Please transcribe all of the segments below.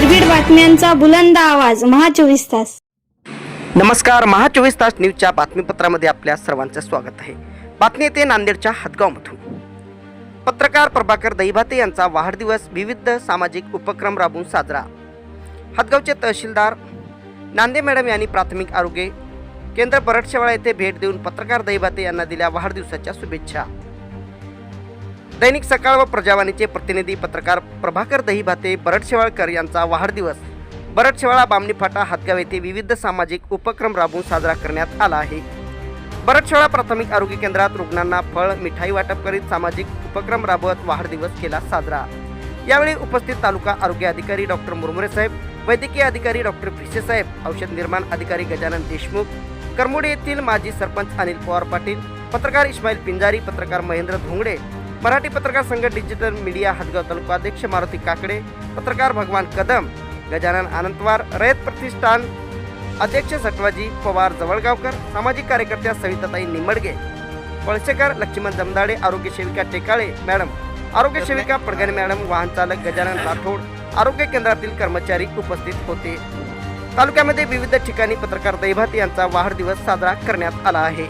बातम्यांचा बुलंद आवाज महा चोवीस तास. नमस्कार महा चोवीस तास न्यूजच्या बातमीपत्रामध्ये आपल्या सर्वांचं स्वागत आहे. बातमी येते नांदेडच्या हदगावमधून. पत्रकार प्रभाकर दहिभाते यांचा वाढदिवस विविध सामाजिक उपक्रम राबवून साजरा. हदगावचे तहसीलदार नांदे मॅडम यांनी प्राथमिक आरोग्य केंद्र परटशेवाळा येथे भेट देऊन पत्रकार दहिभाते यांना दिल्या वाढदिवसाच्या शुभेच्छा. दैनिक सकाळ व प्रजावाणीचे प्रतिनिधी पत्रकार प्रभाकर दहीभाते बरडशेवाळकर यांचा वाढदिवस बरडशेवाळा बामणी फाटा हातगाव येथे विविध सामाजिक उपक्रम राबवून साजरा करण्यात आला आहे. बरडशेवाळा प्राथमिक आरोग्य केंद्रात रुग्णांना फळ मिठाई वाटप करीत सामाजिक उपक्रम राबवत वाढदिवस केला साजरा. यावेळी उपस्थित तालुका आरोग्य अधिकारी डॉक्टर मुरमुरे साहेब वैद्यकीय अधिकारी डॉक्टर भिसे साहेब औषध निर्माण अधिकारी गजानन देशमुख करमुडे येथील माजी सरपंच अनिल पवार पाटील पत्रकार इस्माईल पिंजारी पत्रकार महेंद्र धोंगडे मराठी पत्रकार संघ डिजिटल मीडिया हदगाव तालुका अध्यक्ष मारुती काकडे पत्रकार भगवान कदम गजानन आनंदवार रयत प्रतिष्ठान अध्यक्ष सटवाजी पवार जवळगावकर सामाजिक कार्यकर्त्या सविताताई निमडगे पळसेकर लक्ष्मण जमदाडे आरोग्य सेविका टेकाळे मॅडम आरोग्य सेविका पडगणे मॅडम वाहन चालक गजानन राठोड आरोग्य केंद्रातील कर्मचारी उपस्थित होते. तालुक्यामध्ये विविध ठिकाणी पत्रकार दैभात यांचा वाढदिवस साजरा करण्यात आला आहे.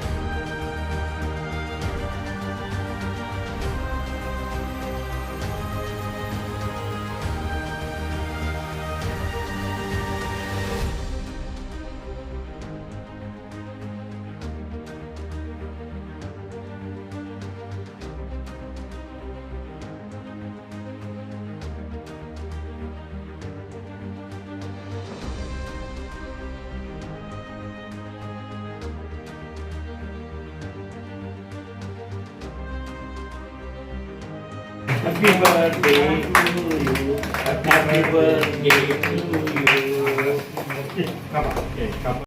Happy birthday to you. Happy birthday to you.